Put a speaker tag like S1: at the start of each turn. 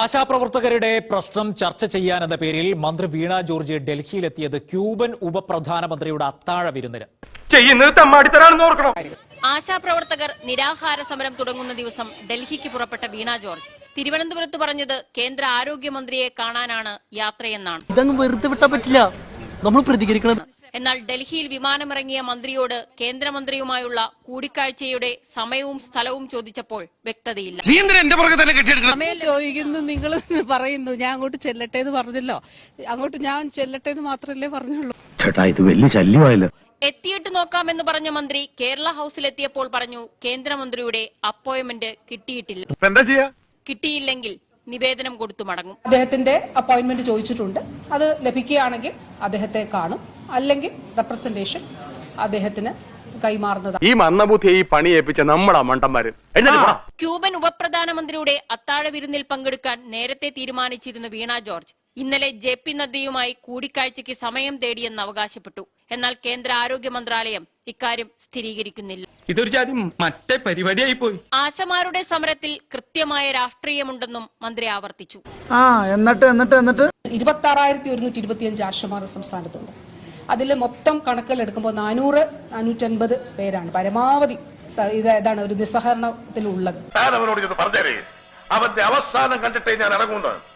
S1: ആശാപ്രവർത്തകരുടെ പ്രശ്നം ചർച്ച ചെയ്യാനെന്ന പേരിൽ മന്ത്രി വീണ ജോർജ് ഡൽഹിയിലെത്തിയത് ക്യൂബൻ ഉപപ്രധാനമന്ത്രിയുടെ അത്താഴ വിരുന്നിന്.
S2: ആശാപ്രവർത്തകർ നിരാഹാര സമരം തുടങ്ങുന്ന ദിവസം ഡൽഹിക്ക് പുറപ്പെട്ട വീണ ജോർജ്. തിരുവനന്തപുരത്ത് പറഞ്ഞത് കേന്ദ്ര ആരോഗ്യമന്ത്രിയെ കാണാനാണ് യാത്രയെന്നാണ്.
S3: ഇതങ്ങ് വെറുതെ വിട്ടാ പറ്റില്ല. നമ്മൾ പ്രതികരിക്കണം
S2: എന്നാൽ ഡൽഹിയിൽ വിമാനമിറങ്ങിയ മന്ത്രിയോട് കേന്ദ്രമന്ത്രിയുമായുള്ള കൂടിക്കാഴ്ചയുടെ സമയവും സ്ഥലവും ചോദിച്ചപ്പോൾ വ്യക്തതയില്ല.
S4: ചോദിക്കുന്നു നിങ്ങൾ പറയുന്നു ഞാൻ അങ്ങോട്ട് ചെല്ലട്ടെ എന്ന് പറഞ്ഞല്ലോ. അങ്ങോട്ട് ഞാൻ ചെല്ലട്ടെ എന്ന് മാത്രമല്ലേ പറഞ്ഞുള്ളൂ.
S5: ചേട്ടാ ഇത് വലിയ ശല്യമായല്ലോ.
S2: എത്തിയിട്ട് നോക്കാമെന്ന് പറഞ്ഞ മന്ത്രി കേരള ഹൌസിലെത്തിയപ്പോൾ പറഞ്ഞു കേന്ദ്രമന്ത്രിയുടെ അപ്പോയിന്റ്മെന്റ് കിട്ടിയിട്ടില്ല.
S6: എന്താ ചെയ്യാ?
S2: കിട്ടിയില്ലെങ്കിൽ നിവേദനം കൊടുത്തു മടങ്ങും.
S4: അദ്ദേഹത്തിന്റെ അപ്പോയിന്റ്മെന്റ് ചോദിച്ചിട്ടുണ്ട്. അത് ലഭിക്കുകയാണെങ്കിൽ അദ്ദേഹത്തെ കാണും. അല്ലെങ്കിൽ റെപ്രസെന്റേഷൻ അദ്ദേഹത്തിന്
S6: ഈ മന്നബുദ്ധിയെ ഈ പണി ഏൽപ്പിച്ച നമ്മളാ മണ്ടന്മാര്.
S2: ക്യൂബൻ ഉപപ്രധാനമന്ത്രിയുടെ അത്താഴ വിരുന്നിൽ പങ്കെടുക്കാൻ നേരത്തെ തീരുമാനിച്ചിരുന്ന വീണ ജോർജ് ഇന്നലെ ജെ പി നദ്ദയുമായി കൂടിക്കാഴ്ചയ്ക്ക് സമയം തേടിയെന്ന് അവകാശപ്പെട്ടു. എന്നാൽ കേന്ദ്ര ആരോഗ്യ മന്ത്രാലയം ഇക്കാര്യം സ്ഥിരീകരിക്കുന്നില്ല.
S7: ഇതൊരു ജാതി മറ്റേ പരിപാടിയായി പോയി.
S2: ആശമാരുടെ സമരത്തിൽ കൃത്യമായ രാഷ്ട്രീയമുണ്ടെന്നും മന്ത്രി ആവർത്തിച്ചു.
S3: ആ എന്നിട്ട് എന്നിട്ട് എന്നിട്ട്.
S4: ഇരുപത്തി ആറായിരത്തി ഒരുന്നൂറ്റി ഇരുപത്തിയഞ്ച് ആശമാർ സംസ്ഥാനത്തുണ്ട്. അതിൽ മൊത്തം കണക്കിലെടുക്കുമ്പോൾ നാനൂറ് നാനൂറ്റൻപത് പേരാണ്. പരമാവധി ഇതാണ് ഒരു നിസ്സഹരണത്തിലുള്ളത്
S6: അവസാനം കണ്ടിട്ട് ഞാൻ ഇറങ്ങുന്നത്